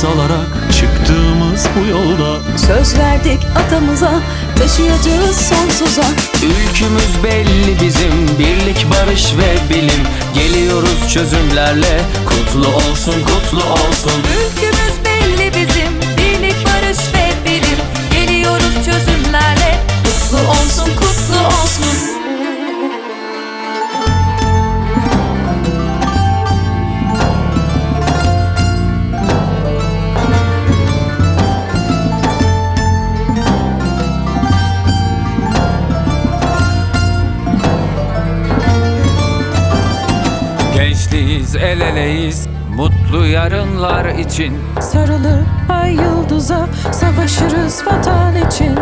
nefes alarak çıktığımız bu yolda. Söz verdik atamıza Taşıyacağız sonsuza. Ülkümüz belli bizim Birlik, barış ve bilim. Geliyoruz çözümlerle Kutlu olsun, kutlu olsun. Ülkümüz belli Gençliğiz, el eleyiz Mutlu yarınlar için. Sarılı ay yıldıza savaşırız vatan için.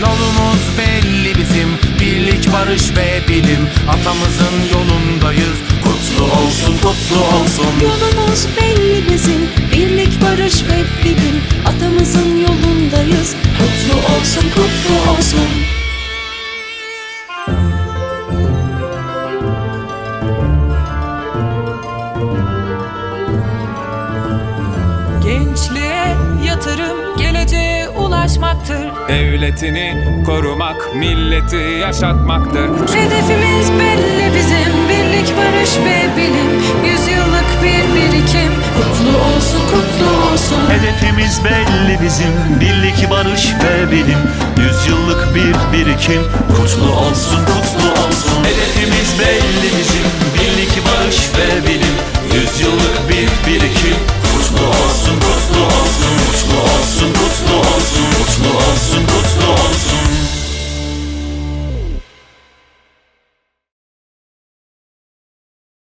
Yolumuz belli bizim Birlik, barış ve bilim. Atamızın yolundayız Kutlu olsun, kutlu olsun. Yolumuz belli bizim Birlik, barış ve bilim. Atamızın yolundayız Gençliğe yatırım geleceğe ulaşmaktır. Devletini korumak, milleti yaşatmaktır. Hedefimiz belli bizim Birlik, barış ve bilim. Yüzyıllık bir birikim. Kutlu olsun, kutlu olsun. Hedefimiz belli bizim Birlik, barış ve bilim. Yüzyıllık bir birikim. Kutlu olsun,